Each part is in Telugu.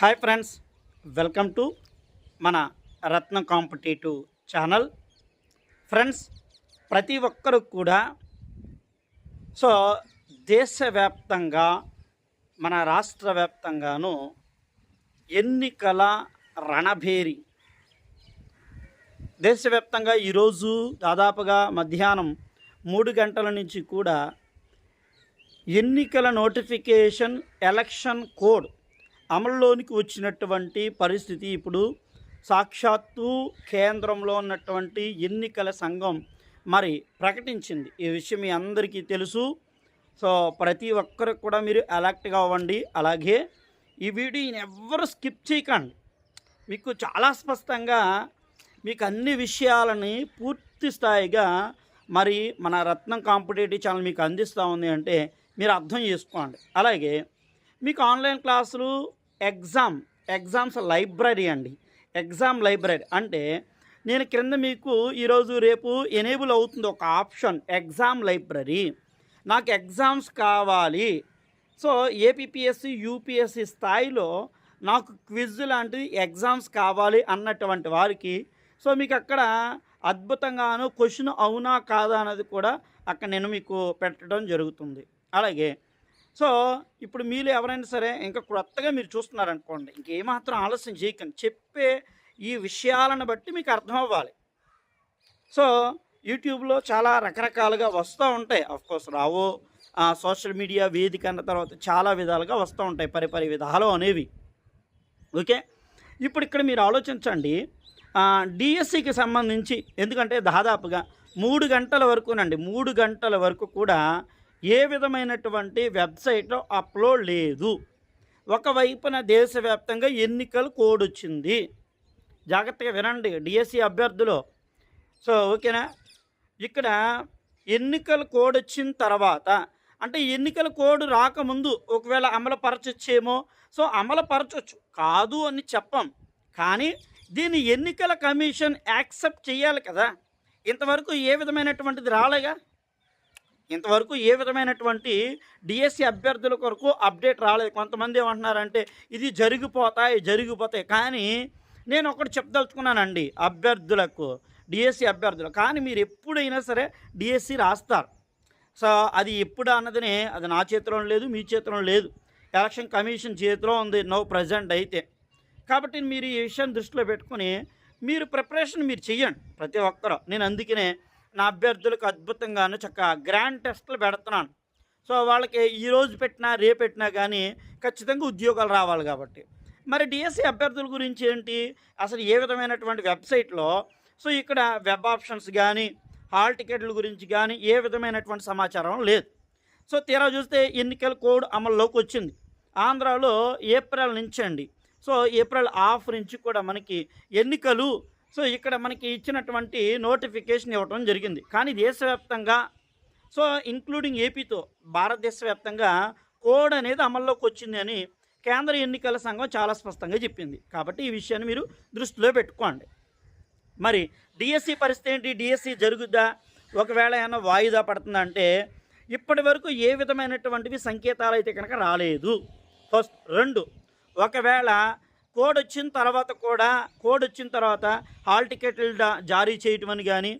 హాయ్ ఫ్రెండ్స్ వెల్కమ్ టు మన రత్న కాంపిటేటివ్ ఛానల్. ఫ్రెండ్స్ ప్రతి ఒక్కరు కూడా సో దేశవ్యాప్తంగా మన రాష్ట్ర వ్యాప్తంగాను ఎన్నికల రణభేరి. దేశవ్యాప్తంగా ఈరోజు దాదాపుగా మధ్యాహ్నం మూడు గంటల నుంచి కూడా ఎన్నికల నోటిఫికేషన్ ఎలక్షన్ కోడ్ అమల్లోనికి వచ్చినటువంటి పరిస్థితి ఇప్పుడు. సాక్షాత్తు కేంద్రంలో ఉన్నటువంటి ఎన్నికల సంఘం మరి ప్రకటించింది. ఈ విషయం మీ అందరికీ తెలుసు. సో ప్రతి ఒక్కరికి కూడా మీరు అలర్ట్గా అవ్వండి. అలాగే ఈ వీడియోని ఎవ్వరు స్కిప్ చేయకండి. మీకు చాలా స్పష్టంగా మీకు అన్ని విషయాలని పూర్తి స్థాయిగా మరి మన రత్నం కాంపిటేటివ్ ఛానల్ మీకు అందిస్తూ ఉంది అంటే మీరు అర్థం చేసుకోండి. అలాగే మీకు ఆన్లైన్ క్లాసులు ఎగ్జామ్ ఎగ్జామ్స్ లైబ్రరీ అండి. ఎగ్జామ్ లైబ్రరీ అంటే నేను క్రింద మీకు ఈరోజు రేపు ఎనేబుల్ అవుతుంది ఒక ఆప్షన్ ఎగ్జామ్ లైబ్రరీ. నాకు ఎగ్జామ్స్ కావాలి. సో ఏపీఎస్సి యూపీఎస్సి స్థాయిలో నాకు క్విజ్ లాంటిది ఎగ్జామ్స్ కావాలి అన్నటువంటి వారికి సో మీకు అక్కడ అద్భుతంగాను క్వశ్చన్ అవునా కాదా అన్నది కూడా అక్కడ నేను మీకు పెట్టడం జరుగుతుంది. అలాగే సో ఇప్పుడు మీరు ఎవరైనా సరే ఇంకా కొత్తగా మీరు చూస్తున్నారనుకోండి ఇంకేమాత్రం ఆలస్యం చేయకండి. చెప్పే ఈ విషయాలను బట్టి మీకు అర్థం అవ్వాలి. సో యూట్యూబ్లో చాలా రకరకాలుగా వస్తూ ఉంటాయి. కోర్స్ రావు సోషల్ మీడియా వేదిక అన్న తర్వాత చాలా విధాలుగా వస్తూ ఉంటాయి. పరిపరి విధాలు అనేవి. ఓకే? ఇప్పుడు ఇక్కడ మీరు ఆలోచించండి. డిఎస్సికి సంబంధించి ఎందుకంటే దాదాపుగా మూడు గంటల వరకునండి మూడు గంటల వరకు కూడా ఏ విధమైనటువంటి వెబ్సైట్లో అప్లోడ్ లేదు. ఒకవైపున దేశవ్యాప్తంగా ఎన్నికల కోడ్ వచ్చింది జాగ్రత్తగా వినండి. డిఎస్సి అభ్యర్థులు. సో ఓకేనా? ఇక్కడ ఎన్నికల కోడ్ వచ్చిన తర్వాత అంటే ఎన్నికల కోడ్ రాకముందు ఒకవేళ అమలుపరచొచ్చేమో? సో అమలుపరచొచ్చు. కాదు అని చెప్పం. కానీ దీన్ని ఎన్నికల కమిషన్ యాక్సెప్ట్ చేయాలి కదా. ఇంతవరకు ఏ విధమైనటువంటిది రాలేగా? ఇంతవరకు ఏ విధమైనటువంటి డిఎస్సి అభ్యర్థుల కొరకు అప్డేట్ రాలేదు. కొంతమంది ఏమంటున్నారంటే ఇది జరిగిపోతాయి జరిగిపోతాయి. కానీ నేను ఒకటి చెప్పదలుచుకున్నానండి అభ్యర్థులకు డిఎస్సి అభ్యర్థులు కానీ మీరు ఎప్పుడైనా సరే డిఎస్సి రాస్తారు. సో అది ఎప్పుడు అన్నదినే అది నా చేతిలో లేదు మీ చేతిలో లేదు. ఎలక్షన్ కమిషన్ చేతిలో ఉంది నో ప్రజెంట్ అయితే. కాబట్టి మీరు ఈ విషయం దృష్టిలో పెట్టుకొని మీరు ప్రిపరేషన్ మీరు చెయ్యండి ప్రతి ఒక్కరూ. నేను అందుకనే నా అభ్యర్థులకు అద్భుతంగాను చక్కగా గ్రాండ్ టెస్ట్లు పెడుతున్నాను. సో వాళ్ళకి ఈ రోజు పెట్టినా రేపు పెట్టినా కానీ ఖచ్చితంగా ఉద్యోగాలు రావాలి కాబట్టి. మరి డిఎస్సి అభ్యర్థుల గురించి ఏంటి? అసలు ఏ విధమైనటువంటి వెబ్సైట్లో? సో ఇక్కడ వెబ్ ఆప్షన్స్ కానీ హాల్ టికెట్ల గురించి కానీ ఏ విధమైనటువంటి సమాచారం లేదు. సో తీరా చూస్తే ఎన్నికల కోడ్ అమల్లోకి వచ్చింది. ఆంధ్రాలో ఏప్రిల్ నుంచి అండి సో ఏప్రిల్ ఆఫ్ నుంచి కూడా మనకి ఎన్నికలు సో ఇక్కడ మనకి ఇచ్చినటువంటి నోటిఫికేషన్ ఇవ్వడం జరిగింది. కానీ దేశవ్యాప్తంగా సో ఇంక్లూడింగ్ ఏపీతో భారతదేశ వ్యాప్తంగా కోడ్ అనేది అమల్లోకి వచ్చింది అని కేంద్ర ఎన్నికల సంఘం చాలా స్పష్టంగా చెప్పింది. కాబట్టి ఈ విషయాన్ని మీరు దృష్టిలో పెట్టుకోండి. మరి డిఎస్సి పరిస్థితి ఏంటి? డిఎస్సి జరుగుద్దా? ఒకవేళ ఏమైనా వాయిదా పడుతుందా అంటే ఇప్పటి వరకు ఏ విధమైనటువంటివి సంకేతాలు అయితే కనుక రాలేదు. ఫస్ట్ రెండు ఒకవేళ కోడ్ వచ్చిన తర్వాత కూడా కోడ్ వచ్చిన తర్వాత హాల్ టికెట్లు జారీ చేయటం అని కానీ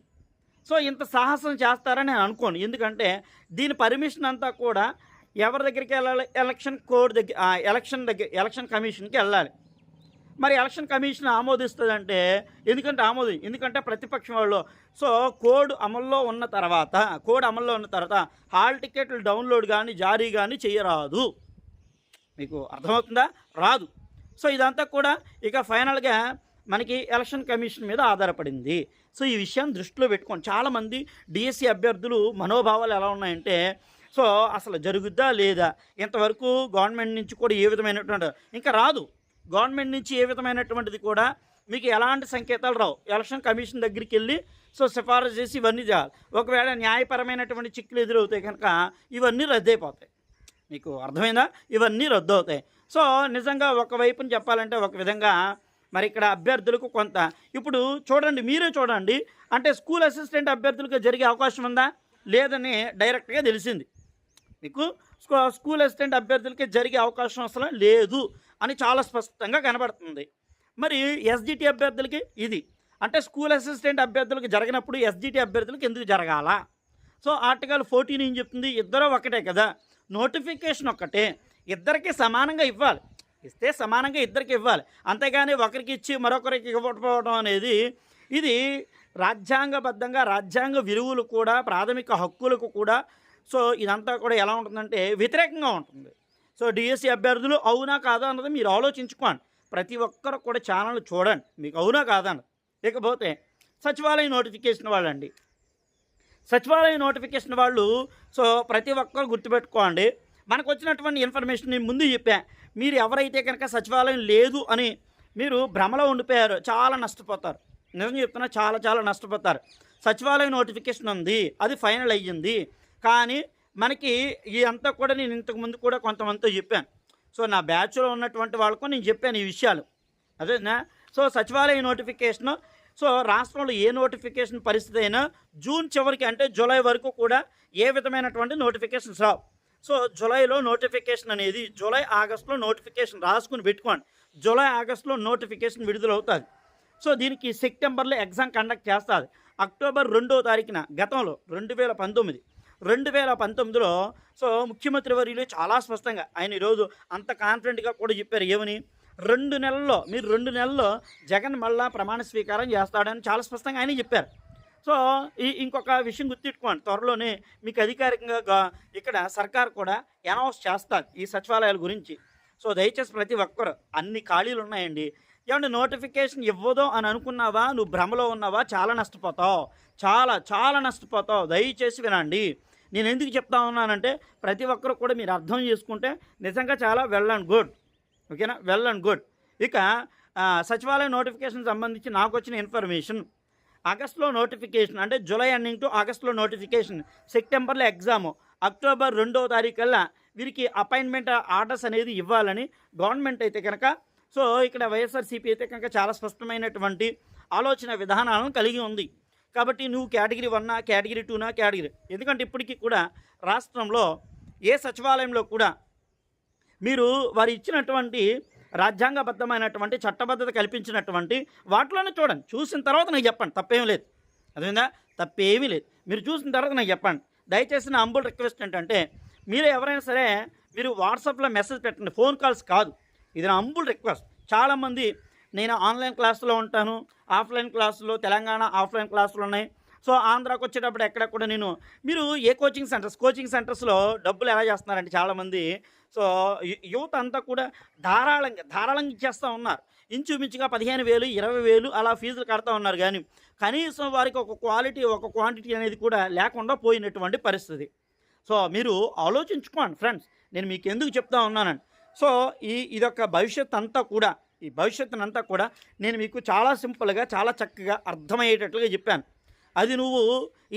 సో ఇంత సాహసం చేస్తారని నేను అనుకోను. ఎందుకంటే దీని పర్మిషన్ అంతా కూడా ఎవరి దగ్గరికి వెళ్ళాలి? ఎలక్షన్ కోడ్ దగ్గర ఎలక్షన్ దగ్గర ఎలక్షన్ కమిషన్కి వెళ్ళాలి. మరి ఎలక్షన్ కమిషన్ ఆమోదిస్తుందంటే ఎందుకంటే ఆమోది ఎందుకంటే ప్రతిపక్షం వాళ్ళు. సో కోడ్ అమల్లో ఉన్న తర్వాత కోడ్ అమల్లో ఉన్న తర్వాత హాల్ టికెట్లు డౌన్లోడ్ కానీ జారీ కానీ చేయరాదు. మీకు అర్థమవుతుందా? రాదు. సో ఇదంతా కూడా ఇక ఫైనల్గా మనకి ఎలక్షన్ కమిషన్ మీద ఆధారపడింది. సో ఈ విషయాన్ని దృష్టిలో పెట్టుకోండి చాలామంది డిఎస్సి అభ్యర్థులు మనోభావాలు ఎలా ఉన్నాయంటే సో అసలు జరుగుద్దా లేదా ఇంతవరకు గవర్నమెంట్ నుంచి కూడా ఏ విధమైనటువంటి ఇంకా రాదు. గవర్నమెంట్ నుంచి ఏ విధమైనటువంటిది కూడా మీకు ఎలాంటి సంకేతాలు రావు. ఎలక్షన్ కమిషన్ దగ్గరికి వెళ్ళి సో సిఫారసు చేసి ఇవన్నీ చేయాలి ఒకవేళ న్యాయపరమైనటువంటి చిక్కులు ఎదురవుతాయి కనుక ఇవన్నీ రద్దయిపోతాయి. మీకు అర్థమైందా? ఇవన్నీ రద్దు అవుతాయి సో నిజంగా ఒకవైపున చెప్పాలంటే ఒక విధంగా మరి ఇక్కడ అభ్యర్థులకు కొంత. ఇప్పుడు చూడండి మీరే చూడండి. అంటే స్కూల్ అసిస్టెంట్ అభ్యర్థులకు జరిగే అవకాశం ఉందా? లేదని డైరెక్ట్గా తెలిసింది. మీకు స్కూల్ అసిస్టెంట్ అభ్యర్థులకి జరిగే అవకాశం అసలు లేదు అని చాలా స్పష్టంగా కనబడుతుంది. మరి ఎస్జిటి అభ్యర్థులకి ఇది. అంటే స్కూల్ అసిస్టెంట్ అభ్యర్థులకు జరిగినప్పుడు ఎస్జిటి అభ్యర్థులకు ఎందుకు జరగాల? సో ఆర్టికల్ ఫోర్టీన్ ఏం చెప్తుంది? ఇద్దరు ఒకటే కదా. నోటిఫికేషన్ ఒక్కటే. ఇద్దరికి సమానంగా ఇవ్వాలి. ఇస్తే సమానంగా ఇద్దరికి ఇవ్వాలి. అంతేగాని ఒకరికి ఇచ్చి మరొకరికి ఇవ్వకపోవడం అనేది ఇది రాజ్యాంగబద్ధంగా రాజ్యాంగ విలువలు కూడా ప్రాథమిక హక్కులకు కూడా సో ఇదంతా కూడా ఎలా ఉంటుందంటే వ్యతిరేకంగా ఉంటుంది. సో డిఎస్సి అభ్యర్థులు అవునా కాదా అన్నది మీరు ఆలోచించుకోండి. ప్రతి ఒక్కరు కూడా ఛానల్ చూడండి. మీకు అవునా కాదా ఇకపోతే సచివాలయ నోటిఫికేషన్ వాళ్ళండి. సచివాలయ నోటిఫికేషన్ వాళ్ళు సో ప్రతి ఒక్కరు గుర్తుపెట్టుకోండి. మనకు వచ్చినటువంటి ఇన్ఫర్మేషన్ నేను ముందు చెప్పా. మీరు ఎవరైతే కనుక సచివాలయం లేదు అని మీరు భ్రమలో ఉండిపోయారు చాలా నష్టపోతారు. నిజం చెప్తున్నా చాలా చాలా నష్టపోతారు. సచివాలయం నోటిఫికేషన్ ఉంది అది ఫైనల్ అయ్యింది. కానీ మనకి ఈ అంతా కూడా నేను ఇంతకు ముందు కూడా కొంతమందితో చెప్పాను. సో నా బ్యాచ్లో ఉన్నటువంటి వాళ్ళకు నేను చెప్పాను ఈ విషయాలు. అదేనా? సో సచివాలయ నోటిఫికేషన్ సో రాష్ట్రంలో ఏ నోటిఫికేషన్ పరిస్థితి అయినా జూన్ చివరికి అంటే జూలై వరకు కూడా ఏ విధమైనటువంటి నోటిఫికేషన్స్ రావు. సో జూలైలో నోటిఫికేషన్ అనేది జూలై ఆగస్టులో నోటిఫికేషన్ రాసుకుని పెట్టుకోండి. జూలై ఆగస్టులో నోటిఫికేషన్ విడుదలవుతుంది. సో దీనికి సెప్టెంబర్లో ఎగ్జామ్ కండక్ట్ చేస్తుంది. అక్టోబర్ రెండో తారీఖున గతంలో రెండు వేల పంతొమ్మిది. రెండు వేల పంతొమ్మిదిలో సో ముఖ్యమంత్రి వర్యులు చాలా స్పష్టంగా ఆయన ఈరోజు అంత కాన్ఫిడెంట్గా కూడా చెప్పారు. ఏమని? రెండు నెలల్లో మీరు రెండు నెలల్లో జగన్ మళ్ళా ప్రమాణ స్వీకారం చేస్తాడని చాలా స్పష్టంగా ఆయన చెప్పారు. సో ఈ ఇంకొక విషయం గుర్తిట్టుకోండి త్వరలోనే మీకు అధికారికంగా ఇక్కడ సర్కార్ కూడా అనౌన్స్ చేస్తారు ఈ సచివాలయాల గురించి. సో దయచేసి ప్రతి ఒక్కరు అన్ని ఖాళీలు ఉన్నాయండి. ఏమంటే నోటిఫికేషన్ ఇవ్వదు అని అనుకున్నావా? నువ్వు భ్రమలో ఉన్నావా? చాలా నష్టపోతావు. చాలా చాలా నష్టపోతావు. దయచేసి వినండి. నేను ఎందుకు చెప్తా ఉన్నానంటే ప్రతి ఒక్కరు కూడా మీరు అర్థం చేసుకుంటే నిజంగా చాలా వెల్ అండ్ గుడ్. ఓకేనా? వెల్ అండ్ గుడ్ ఇక సచివాలయ నోటిఫికేషన్ సంబంధించి నాకు వచ్చిన ఇన్ఫర్మేషన్ ఆగస్టులో నోటిఫికేషన్ అంటే జూలై ఎండింగ్ టు ఆగస్టులో నోటిఫికేషన్ సెప్టెంబర్లో ఎగ్జాము అక్టోబర్ రెండవ తారీఖు కల్లా వీరికి అపాయింట్మెంట్ ఆర్డర్స్ అనేది ఇవ్వాలని గవర్నమెంట్ అయితే కనుక సో ఇక్కడ వైఎస్ఆర్సీపీ అయితే కనుక చాలా స్పష్టమైనటువంటి ఆలోచన విధానాలను కలిగి ఉంది. కాబట్టి నువ్వు కేటగిరీ వన్నా కేటగిరీ టూనా కేటగిరీ ఎందుకంటే ఇప్పటికీ కూడా రాష్ట్రంలో ఏ సచివాలయంలో కూడా మీరు వారు ఇచ్చినటువంటి రాజ్యాంగబద్ధమైనటువంటి చట్టబద్ధత కల్పించినటువంటి వాటిలోనే చూడండి. చూసిన తర్వాత నాకు చెప్పండి. తప్పేం లేదు. అదేందా తప్పేమీ లేదు. మీరు చూసిన తర్వాత నాకు చెప్పండి. దయచేసి నా అంబుల్ రిక్వెస్ట్ ఏంటంటే మీరు ఎవరైనా సరే మీరు వాట్సాప్లో మెసేజ్ పెట్టండి. ఫోన్ కాల్స్ కాదు. ఇది నా అంబుల్ రిక్వెస్ట్ చాలామంది నేను ఆన్లైన్ క్లాసులో ఉంటాను. ఆఫ్లైన్ క్లాసులో తెలంగాణ ఆఫ్లైన్ క్లాసులు ఉన్నాయి. సో ఆంధ్రాకు వచ్చేటప్పుడు ఎక్కడ కూడా నేను మీరు ఏ కోచింగ్ సెంటర్స్ కోచింగ్ సెంటర్స్లో డబ్బులు ఎలా చేస్తున్నారంటే చాలామంది? సో యువత అంతా కూడా ధారాళంగా ధారాళంగా ఇచ్చేస్తూ ఉన్నారు. ఇంచుమించుగా పదిహేను వేలు ఇరవై వేలు అలా ఫీజులు కడతా ఉన్నారు కానీ కనీసం వారికి ఒక క్వాలిటీ ఒక క్వాంటిటీ అనేది కూడా లేకుండా పోయినటువంటి పరిస్థితి. సో మీరు ఆలోచించుకోండి ఫ్రెండ్స్ నేను మీకు ఎందుకు చెప్తా ఉన్నానండి సో ఈ ఇదొక భవిష్యత్ అంతా కూడా ఈ భవిష్యత్తునంతా కూడా నేను మీకు చాలా సింపుల్గా చాలా చక్కగా అర్థమయ్యేటట్లుగా చెప్పాను. అది నువ్వు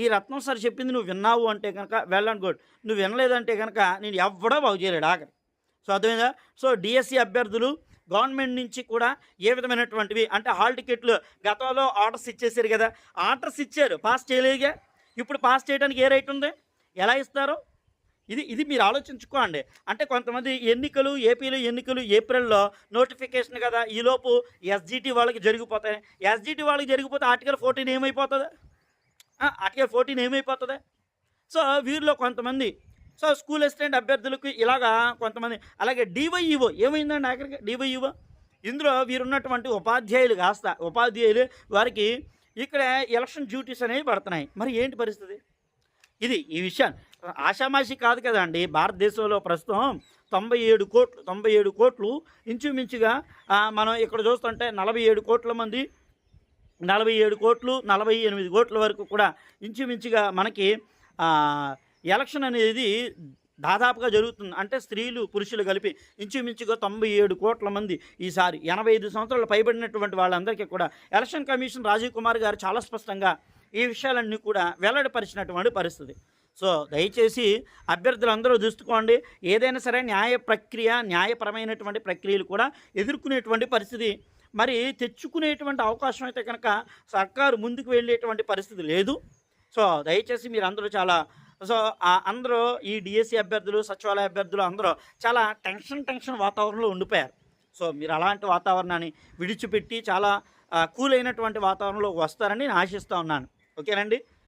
ఈ రత్నం సార్ చెప్పింది నువ్వు విన్నావు అంటే కనుక వెల్ అండ్ గుడ్. నువ్వు వినలేదంటే కనుక నేను ఎవ్వడో బాగు చేయలేడు ఆఖరి సో అర్థమైందా? సో డిఎస్సి అభ్యర్థులు గవర్నమెంట్ నుంచి కూడా ఏ విధమైనటువంటివి అంటే హాల్ టికెట్లు గతంలో ఆర్డర్స్ ఇచ్చేసారు కదా ఆర్డర్స్ ఇచ్చారు. పాస్ చేయలేదుగా? ఇప్పుడు పాస్ చేయడానికి ఏ రైట్ ఉంది? ఎలా ఇస్తారు? ఇది ఇది మీరు ఆలోచించుకోండి. అంటే కొంతమంది ఎన్నికలు ఏపీలో ఎన్నికలు ఏప్రిల్లో నోటిఫికేషన్ కదా ఈలోపు ఎస్జిటి వాళ్ళకి జరిగిపోతాయి. ఎస్జిటి వాళ్ళకి జరిగిపోతే ఆర్టికల్ ఫోర్టీన్ ఏమైపోతుంది? అటుకే ఫోర్టీన్ ఏమైపోతుంది? సో వీరిలో కొంతమంది సో స్కూల్ అసిస్టెంట్ అభ్యర్థులకు ఇలాగా కొంతమంది అలాగే డివైఈఓ ఏమైందండి ఆఖరికి? డివైఈఓ? ఇందులో వీరున్నటువంటి ఉపాధ్యాయులు కాస్త ఉపాధ్యాయులు వారికి ఇక్కడ ఎలక్షన్ డ్యూటీస్ అనేవి పడుతున్నాయి. మరి ఏంటి పరిస్థితి? ఇది ఈ విషయం. ఆషామాషి కాదు కదండి భారతదేశంలో ప్రస్తుతం తొంభై ఏడు కోట్లు తొంభై ఏడు కోట్లు ఇంచుమించుగా మనం ఇక్కడ చూస్తుంటే నలభై ఏడు కోట్ల మంది నలభై ఏడు కోట్లు నలభై ఎనిమిది కోట్ల వరకు కూడా ఇంచుమించుగా మనకి ఎలక్షన్ అనేది దాదాపుగా జరుగుతుంది. అంటే స్త్రీలు పురుషులు కలిపి ఇంచుమించుగా తొంభై ఏడు కోట్ల మంది ఈసారి ఎనభై ఐదు సంవత్సరాలు పైబడినటువంటి వాళ్ళందరికీ కూడా ఎలక్షన్ కమిషన్ రాజీవ్ కుమార్ గారు చాలా స్పష్టంగా ఈ విషయాలన్నీ కూడా వెల్లడిపరిచినటువంటి పరిస్థితి. సో దయచేసి అభ్యర్థులందరూ చూసుకోండి ఏదైనా సరే న్యాయ ప్రక్రియ న్యాయపరమైనటువంటి ప్రక్రియలు కూడా ఎదుర్కొనేటువంటి పరిస్థితి మరి తెచ్చుకునేటువంటి అవకాశం అయితే కనుక సర్కారు ముందుకు వెళ్ళేటువంటి పరిస్థితి లేదు. సో దయచేసి మీరు అందరూ చాలా సో అందరూ ఈ డిఎస్సి అభ్యర్థులు సచివాలయ అభ్యర్థులు అందరూ చాలా టెన్షన్ టెన్షన్ వాతావరణంలో ఉండిపోయారు. సో మీరు అలాంటి వాతావరణాన్ని విడిచిపెట్టి చాలా కూల్ అయినటువంటి వాతావరణంలో వస్తారని నేను ఆశిస్తూ ఉన్నాను. ఓకేనండి?